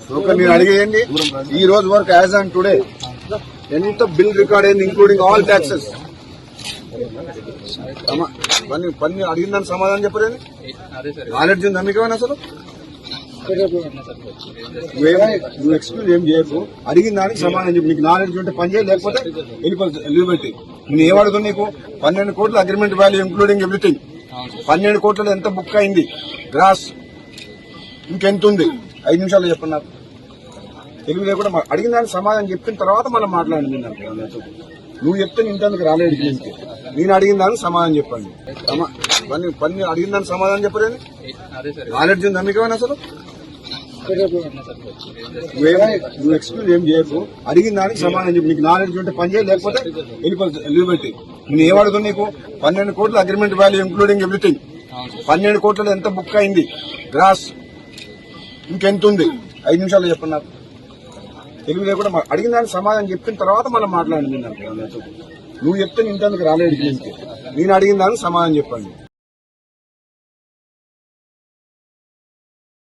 ఒక నేను అడిగేయండి. ఈ రోజు వరకు యాజ్ ఆన్ టుడే ఎంత బిల్ రికార్డ్ అయింది ఇంక్లూడింగ్ ఆల్ ట్యాక్సెస్ పని పని అడిగిందని సమాధానం చెప్పలేదు నాలెడ్జ్ ఉంది అందుకేమైనా అసలు? నువ్వు ఎక్స్క్యూజ్ ఏం చేయకు. అడిగిన దానికి సమాధానం చెప్పు. నీకు నాలెడ్జ్ ఉంటే పని చేయ లేకపోతే వెళ్ళిపోతుంది లీవ్ పెట్టి నేను ఏం నీకు? పన్నెండు కోట్ల అగ్రిమెంట్ వాల్యూ ఇంక్లూడింగ్ ఎవ్రీథింగ్ పన్నెండు కోట్లలో ఎంత బుక్ అయింది? గ్రాస్ ఇంకెంత ఉంది? ఐదు నిమిషాలు చెప్పన్నారు. తెలుగు లేకుండా మా- అడిగిన దానికి సమాధానం చెప్పిన తర్వాత మనం మాట్లాడండి నాకు నువ్వు చెప్తే నేను ఇంతకు రాలేదు నేను అడిగిన దానికి సమాధానం చెప్పండి. సమా- పని పని అడిగిన దానికి సమాధానం చెప్పలేదు నాలెడ్జ్ ఉంది మీకు అసలు? నువ్వు ఎక్స్ప్లెయిన్ ఏం చేయకు. అడిగిన దానికి సమాధానం చెప్పు. నీకు నాలెడ్జ్ ఉంటే పని చేయ లేకపోతే వెళ్ళిపోతుంది పెట్టి నేను ఏం నీకు? పన్నెండు కోట్ల అగ్రిమెంట్ వాల్యూ ఇంక్లూడింగ్ ఎవ్రీథింగ్ పన్నెండు కోట్ల ఎంత బుక్ అయింది? గ్రాస్ ఇంకెంత ఉంది ఐదు నిమిషాలు చెప్పండి నాకు. తెలుగు లేకుండా అడిగిన దానికి సమాధానం చెప్పిన తర్వాత మనం మాట్లాడండి నాకు నువ్వు చెప్తే ఇంతకు రాలేడు నేను అడిగిన దానికి సమాధానం చెప్పండి.